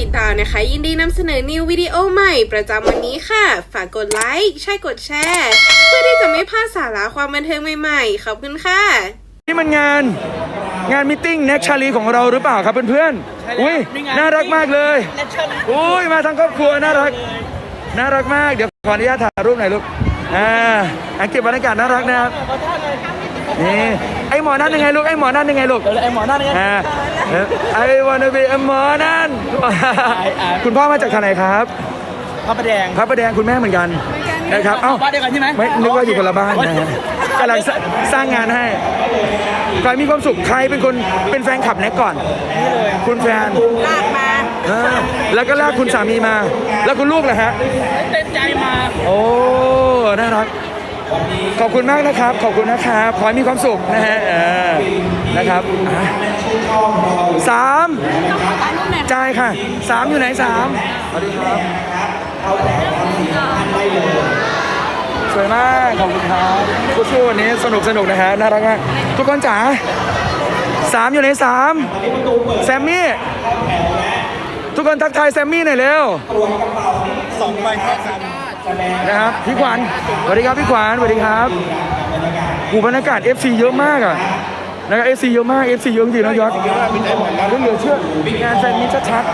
ติดตามนะคะ ยินดีนำเสนอนิววิดีโอใหม่ประจำวันนี้ค่ะ ฝากกดไลค์ใช่กดแชร์ เพื่อที่จะไม่พลาดสาระความบันเทิงใหม่ๆ ขอบคุณค่ะ นี่มันงานงานมิทติ้งเน็กชาลีของเราหรือเปล่าครับเพื่อนๆอุ้ยน่ารักมากเลยอุ้ยมาทั้งครอบครัวน่ารัก น่ารักมากเดี๋ยวขออนุญาตถ่ายรูปหน่อยลูกอ่าอังเก็บบรรยากาศน่ารักนะครับ นี่ไอหมอนั่นยังไงลูกไอหมอนั่นยังไงลูกไอหมอนั่นไงอ่าไอวันนบีหมอนั่นคุณพ่อมาจากทางไหนครับพระประแดงพระประแดงคุณแม่เหมือนกันนะครับเอ้าบ้านเดียวกันใช่ไหมไม่นึกว่าอยู่คนละบ้านนะฮะกำลังสสร้างงานให้ใครมีความสุขใครเป็นคนเป็นแฟนคลับแน็กก่อน คุณแฟนลากมาเออแล้วก็ลากคุณสามีมา แล้วคุณลูกล่ะฮะเต็มใจมา โอ้น่ารัก ขอบคุณมากนะครับ ขอบคุณนะครับขอให้มีความสุขนะฮะเออนะครับอะสามจ่ายค่ะสามอยู่ไหนสามสวัสดีครับสวยมากขอบคุณครับทุกช่ววันนี้สนุกสนุกนะฮะน่ารักมากทุกคนจ๋าสามอยู่ไหนสามแซมมี่ ทุกคนทักทายแซมมี่หน่อยเร็วสองใบเท่ากั นนะครับพี่ขวัญสวัสดีครับพี่ขวัญสวัสดีครับหูบรรยากาศ FC เยอะมากอะนะครับ FC เยอะมาก FC เยอะจริงๆนะยอดเรื่องเหลือเชื่องานแฟนมิตรชัด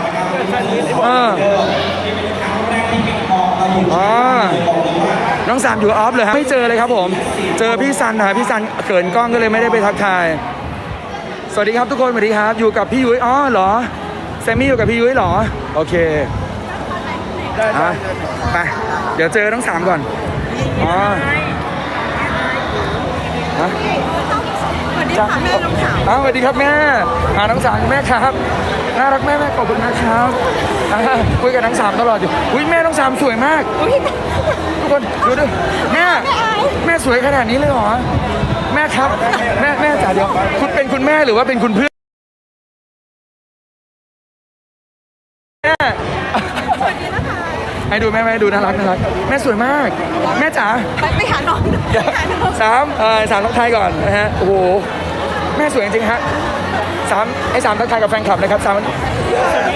ๆเอออ๋อน้องสามอยู่ออฟเลยครับไม่เจอเลยครับผม เจอพี่ซันนะพี่ซันเขินกล้องก็เลยไม่ได้ไปทักทาย สวัสดีครับทุกคนสวัสดีครับ อยู่กับพี่ยุ้ยอ๋อเหรอแซมมี่อยู่กับพี่ยุ้ยเหรอ โอเค อะไป เดี๋ยวเจอทั้งสามก่อน อ๋อฮะสวัสดีค่ะแม่น้องสาวสวัสดีครับแม่หาน้องสามแม่ครับ น่ารักแม่แม่ขอบคุณนะครับอะคุยกับน้องสามตลอดอยู่ อุ้ยแม่น้องสามสวยมาก ทุกคนดูดิแม่ แม่สวยขนาดนี้เลยเหรอ แม่ครับ แม่แม่จ๋าเดี๋ยว คุณเป็นคุณแม่หรือว่าเป็นคุณเพื่อน ให้ดูแม่แม่ดูน่ารักน่ารักแม่สวยมาก แม่จ๋าไปไปหาน้องเดี๋ยวสามเอ่อสามทักทายก่อนนะฮะโอ้โหแม่สวยจริงๆฮะสามไอ้สามทักทายกับแฟนคลับนะครับสาม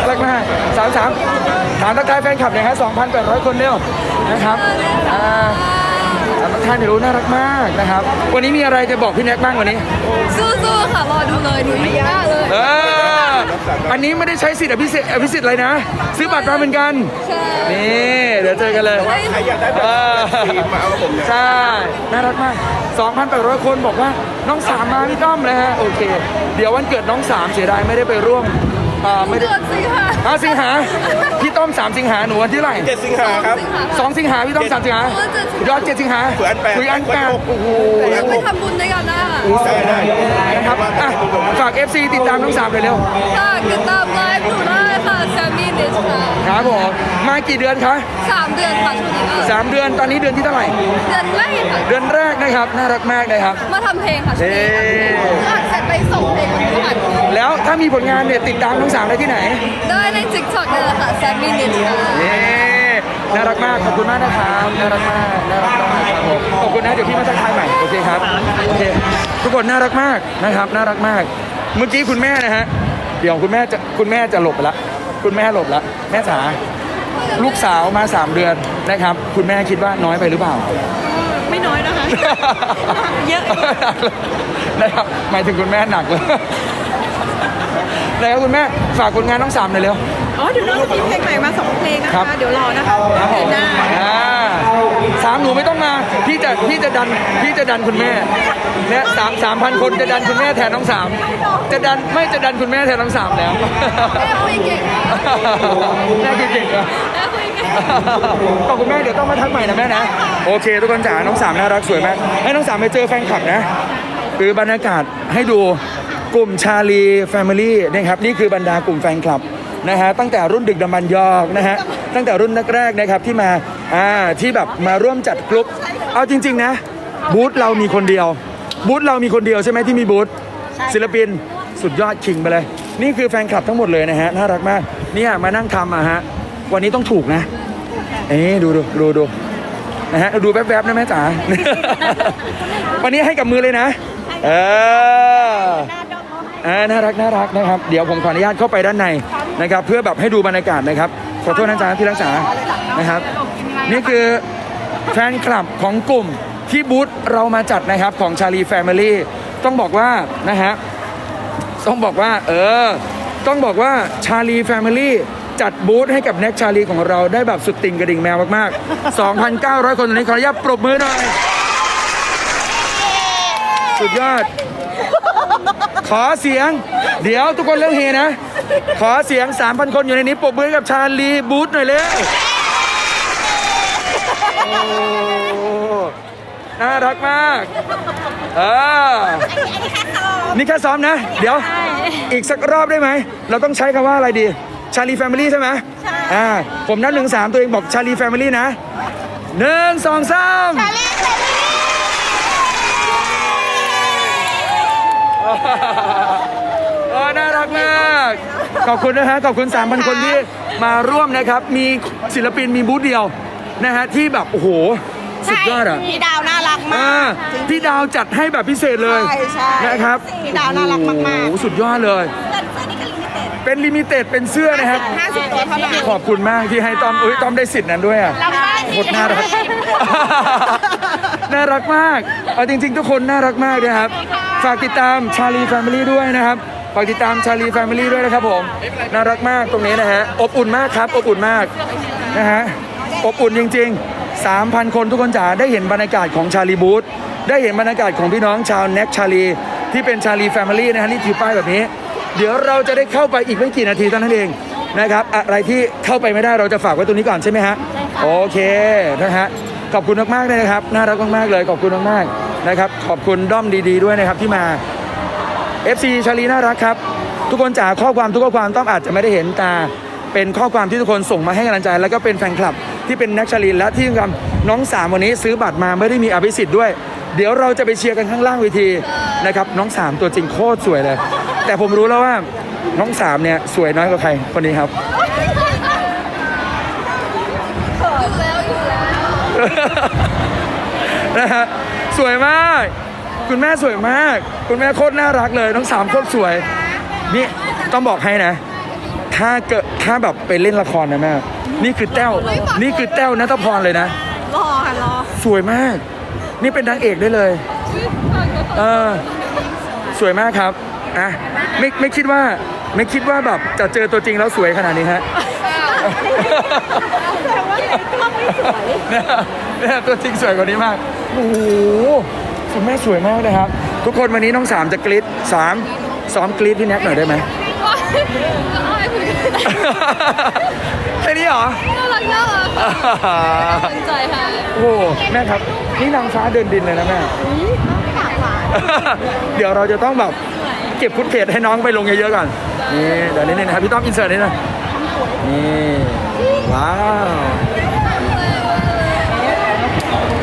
รักมากสามสามสามทักทายแฟนคลับหนะฮะสองพันแปดร้อยคนเร็วนะครับอ่าสามทักทายเนี่ยรู้น่ารักมากนะครับ วันนี้มีอะไรจะบอกพี่แน็กบ้างวันนี้ สู้ๆค่ะ รอดูเลยหนูไม่ยากเลยเอออันนี้ไม่ได้ใช้สิทธิ์อภิสิทธิ์อภิสิทธิ์อะไรนะ ซื้อบัตรมาเหมือนกันใช่นี่เดี๋ยวเจอกันเลยใครอยากได้แบบเออทีมมาเอากับผมเนี่ยใช่น่ารักมาก 2,800 คนบอกว่าน้องสามมาพี่ต้อมนะฮะ โอเค เดี๋ยววันเกิดน้องสามเสียดายไม่ได้ไปร่วม อ่าไม่ได้เกิดสิค่ะอ่าสิงหาพี่ต้อม3สิงหาหนูวันที่เท่าไหร่เจ็ดสิงหาครับ สองสิงหาพี่ต้อมสามสิงหายอดเจ็ดสิงหาคุยอันแปดคุยอันแปดโอ้โหไปทำบุญด้วยกันนะได้ได้นะครับอะฝาก FC ติดตามน้องสามเลยเร็วค่ะติดตามไลฟ์หนูได้ค่ะแซมมี่ดิชค่ะ ครับผมมากี่เดือนคะสามเดือนค่ะช่วงนี้ค่ะสามเดือนตอนนี้เดือนที่เท่าไหร่ เดือนแรกค่ะ เดือนแรกนะครับน่ารักมากนะครับ มาทำเพลงค่ะช่วงนี้เอ๊ะอัดเสร็จไปส่งเพลงวันพฤหัสแล้วถ้ามีผลงานเนี่ยติดตามน้องสามได้ที่ไหนได้ใน TikTok นี่แหละค่ะแซมมี่ดิชค่ะนี่น่ารักมากขอบคุณมากนะครับน่ารักมากน่ารักมากครับผมขอบคุณนะเดี๋ยวพี่มาทักทายใหม่โอเคครับโอเคทุกคนน่ารักมากนะครับน่ารักมาก เมื่อกี้คุณแม่นะฮะเดี๋ยวคุณแม่จะคุณแม่จะหลบไปละ คุณแม่หลบละแม่จ๋าลูกสาวมาสามเดือนนะครับ คุณแม่คิดว่าน้อยไปหรือเปล่า ไม่น้อยนะคะ เยอะนะครับหมายถึงคุณแม่หนักเลยแล้วคุณแม่ฝากผลงานน้องสามหน่อยเร็วอ๋อเดี๋ยวน้องจะมีเพลงใหม่มาสองเพลงนะครัคะบ เดี๋ยวรอนะคะครับผเดือมนหน้า อ่า สามหนูไม่ต้องมาพี่จะพี่จะดันพี่จะดันคุณแม่เนี่ยสามสามพันคนจะดันคุณแม่แทนน้องสามจะดันไม่จะดันคุณแม่แทนน้องสามแล้วแม่คุยเก่งนะแม่คือเก่งอะแม่คุยเก่งขอบคุณแม่เดี๋ยวต้องมาทักใหม่นะแม่นะโอเค ทุกคนจ๋าน้องสามน่ารักสวยมากให้น้องสามไปเจอแฟนคลับนะคือบรรยากาศให้ดูกลุ่มชาลีแฟมิลี่นะครับนี่คือบรรดากลุ่มแฟนคลับนะฮะตั้งแต่รุ่นดึกดำบรรพ์ยอกนะฮะตั้งแต่รุ่นแรกๆนะครับที่มา อ่าที่แบบมาร่วมจัดกลุ่มเอาจริง ๆ นะ บูธเรามีคนเดียว บูธเรามีคนเดียวใช่ไหมที่มีบูธศิลปินสุดยอดคิงไปเลย นี่คือแฟนคลับทั้งหมดเลยนะฮะน่ารักมากเนี่ยมานั่งทำอะฮะวันนี้ต้องถูกนะเอ๊ะดูดูดูดูนะฮะดูแวบๆนะแม่จ๋า วันนี้ให้กับมือเลยนะเออเออน่ารักน่ารักนะครับ เดี๋ยวผมขออนุญาตเข้าไปด้านในนะครับ เพื่อแบบให้ดูบรรยากาศนะครับ ขอโทษนะจ๊ะที่รักษานะครับ นี่คือแฟนคลับของกลุ่มที่บูธเรามาจัดนะครับของชาลีแฟมิลี่ต้องบอกว่านะฮะต้องบอกว่าเออ ต้องบอกว่าชาลีแฟมิลี่จัดบูธให้กับแน็กชาลีของเราได้แบบสุดติ่งกระดิ่งแมวมากๆ 2,900 คนตอนนี้ขออนุญาตปรบมือหน่อย สุดยอด ขอเสียง เดี๋ยวทุกคนเริ่มเฮนะ ขอเสียง 3,000 คนอยู่ในนี้ปรบมือให้กับชาลีบูธหน่อยเร็วโอ้น่ารักมากเออนี่แค่ซ้อมนะ เดี๋ยว อีกสักรอบได้ไหม เราต้องใช้คำว่าอะไรดี ชาลีแฟมิลี่ใช่ไหมใช่อ่าผมนับหนึ่งสามตัวเองบอกชาลีแฟมิลี่นะหนึ่งสองสาม เออน่ารักมาก ขอบคุณนะฮะ ขอบคุณ 3,000 คนที่มาร่วมนะครับ มีศิลปินมีบูธเดียวนะฮะ ที่แบบ โอ้โห สุดยอดอะ พี่ดาวน่ารักมาอ่าก พี่ดาวจัดให้แบบพิเศษเลยใช่ใช่นะครับพี่ดาวน่ารักมากๆ โอ้โหสุดยอดเลยเป็นลิมิเต็ดเป็นเสื้อนะครับ50ตัวเท่านั้นขอบคุณมากที่ให้ต้อมเอ้ยต้อมได้สิทธิ์นั้นด้วยอะ รับได้โคตรน่ารัก น่ารักมาก เอาจริง ๆ ทุกคนน่ารักมากนะครับ ฝากติดตามชาลีแฟมิลี่ด้วยนะครับ ฝากติดตามชาลีแฟมิลี่ด้วยนะครับผม น่ารักมากตรงนี้นะฮะ อบอุ่นมากครับ อบอุ่นมากนะฮะ อบอุ่นจริง ๆ 3,000 คนทุกคนจ๋าได้เห็นบรรยากาศของชาลีบูธ ได้เห็นบรรยากาศของพี่น้องชาวแน็กชาลี ที่เป็นชาลีแฟมิลี่นะฮะนี่ถือป้ายแบบนี้ เดี๋ยวเราจะได้เข้าไปอีกไม่กี่นาทีเท่านั้นเองนะครับ อะไรที่เข้าไปไม่ได้เราจะฝากไว้ตรงนี้ก่อนใช่ไหมฮะ โอเคนะฮะ ขอบคุณมากๆเลยนะครับ น่ารักมากๆเลย ขอบคุณมากๆ นะครับ ขอบคุณด้อมดีๆด้วยนะครับที่มา FC ชาลีน่ารักครับ ทุกคนจ๋าข้อความทุกข้อความต้องอาจจะไม่ได้เห็นตาเป็นข้อความที่ทุกคนส่งมาให้กำลังใจ แล้วก็เป็นแฟนคลับที่เป็นนักชาลีและที่สำคัญน้องสามวันนี้ซื้อบัตรมาไม่ได้มีอภิสิทธิ์ด้วย เดี๋ยวเราจะไปเชียร์กันข้างล่างเวทีนะครับน้องสามตัวจริงโคตรสวยเลย แต่ผมรู้แล้วว่าน้องสามเนี่ยสวยน้อยกว่าใครคนนี้ครับนะฮะ สวยมาก คุณแม่สวยมาก คุณแม่โคตรน่ารักเลยน้องสามโคตรสวย นี่ต้องบอกให้นะ ถ้าเกิดถ้าแบบไปเล่นละครนะแม่ นี่คือแต้ว นี่คือแต้วนัทพรเลยนะ รอค่ะรอ สวยมาก นี่เป็นนางเอกได้เลย เออ สวยมากครับ อะ ไม่ไม่คิดว่า ไม่คิดว่าแบบจะเจอตัวจริงแล้วสวยขนาดนี้ฮะ เนี่ยเนี่ยตัวจริงสวยกว่านี้มาก โอ้โหคุณแม่สวยมากเลยครับ ทุกคนวันนี้น้องสามจะกรี๊ดสามซ้อมกรี๊ดพี่แน็กหน่อยได้ไหมแค่นี้เหรอน่ารักน่ารักสนใจค่ะโอ้โหแม่ครับ นี่นางฟ้าเดินดินเลยนะแม่เดี๋ยวเราจะต้องแบบเก็บฟุตเทจให้น้องไปลงเยอะๆก่อนนี่เดี๋ยวนี้นี่นะครับพี่ต้อมอินเสิร์ตนี่นะ นี่ว้าว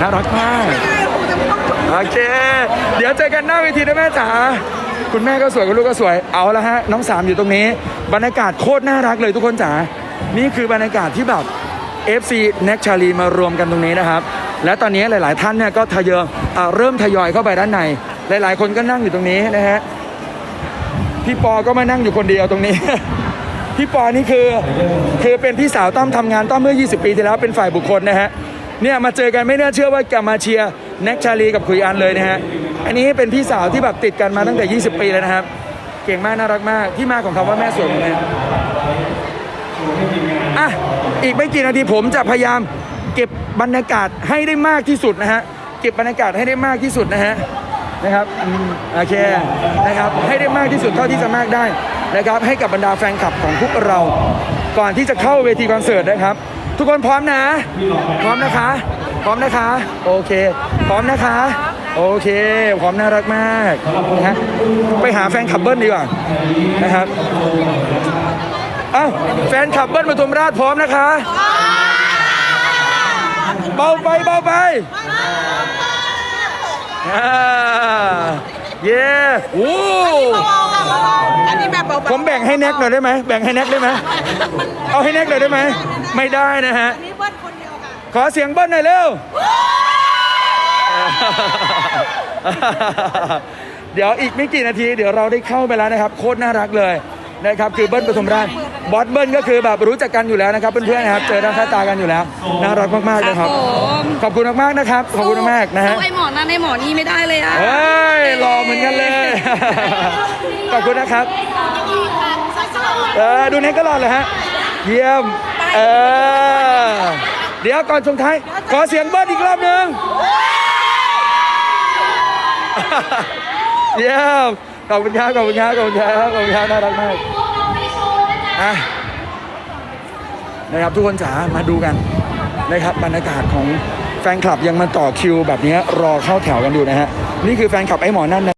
น่ารักมากโอเค เดี๋ยวเจอกันหน้าเวทีนะแม่จ๋าคุณแม่ก็สวยคุณลูกก็สวยเอาละฮะน้องสามอยู่ตรงนี้ บรรยากาศโคตรน่ารักเลยทุกคนจ๋านี่คือบรรยากาศที่แบบ FC แน็กชาลีมารวมกันตรงนี้นะครับ และตอนนี้หลาย ๆ ท่านเนี่ยก็ทยอยเริ่มทยอยเข้าไปด้านใน หลาย ๆ คนก็นั่งอยู่ตรงนี้นะฮะพี่ปอก็มานั่งอยู่คนเดียวตรงนี้ พี่ปอนี่คือคือเป็นพี่สาวต้อมทำงานต้อมเมื่อ 20 ปีที่แล้วเป็นฝ่ายบุคคลนะฮะเนี่ยมาเจอกันไม่น่าเชื่อว่าจะมาเชียร์แน็กชาลีกับคุยอันเลยนะฮะอันนี้เป็นพี่สาวที่แบบติดกันมาตั้งแต่ 20 ปีแล้วนะครับ เก่งมากน่ารักมากที่มาของคำว่าแม่สวยของแม่อะอีกไม่กี่นาทีผมจะพยายามเก็บบรรยากาศให้ได้มากที่สุดนะฮะเก็บบรรยากาศให้ได้มากที่สุดนะฮะนะครับโอเคนะครับให้ได้มากที่สุดเท่าที่จะมากได้ นะครับให้กับบรรดาแฟนคลับของพวกเรา ก่อนที่จะเข้าเวทีคอนเสิร์ตนะครับ ทุกคนพร้อมนะ พร้อมนะคะ พร้อมนะคะ โอเค พร้อมนะคะ โอเคพร้อมน่ารักมากนะฮะไปหาแฟนคลับเบิ้ลดีกว่านะครับเอ้าแฟนคลับเบิ้ลปทุมราชพร้อมนะคะเบาไปเบาไปเย้โอ้ อันนี้แบบเบาๆผมแบ่งให้แน็กหน่อยได้ไหมแบ่งให้แน็กได้ไหมเอาให้แน็กหน่อยได้ไหมไม่ได้นะฮะนี่เบิ้ลคนเดียวค่ะขอเสียงเบิ้ลหน่อยเร็วเดี๋ยวอีกไม่กี่นาที เดี๋ยวเราได้เข้าไปแล้วนะครับ โคตรน่ารักเลยนะครับคือเบิ้ลปทุมราชบอสเบิ้ลก็คือแบบรู้จักกันอยู่แล้วนะครับเพื่อนๆนะครับเจอหน้าค่าตากันอยู่แล้วน่ารักมากๆนะครับขอบคุณมากๆนะครับขอบคุณมากๆนะฮะสู้ไอหมอนั่นไอหมอนี่ไม่ได้เลยอะเฮ้ยหล่อ ขอบคุณนะครับ เออ ดูเน็กก็หล่อเลยฮะ เยี่ยม เออ เดี๋ยวก่อนชงท้าย ขอเสียงเบิ้ลอีกรอบหนึ่งเยี่ยม ขอบคุณครับ ขอบคุณครับ ขอบคุณครับ ขอบคุณครับ น่ารักมากอะนะครับทุกคนจ๋ามาดูกันนะครับบรรยากาศของแฟนคลับยังมาต่อคิวแบบนี้รอเข้าแถวกันอยู่นะฮะ นี่คือแฟนคลับไอ้หมอนั่นนะฝากกดไล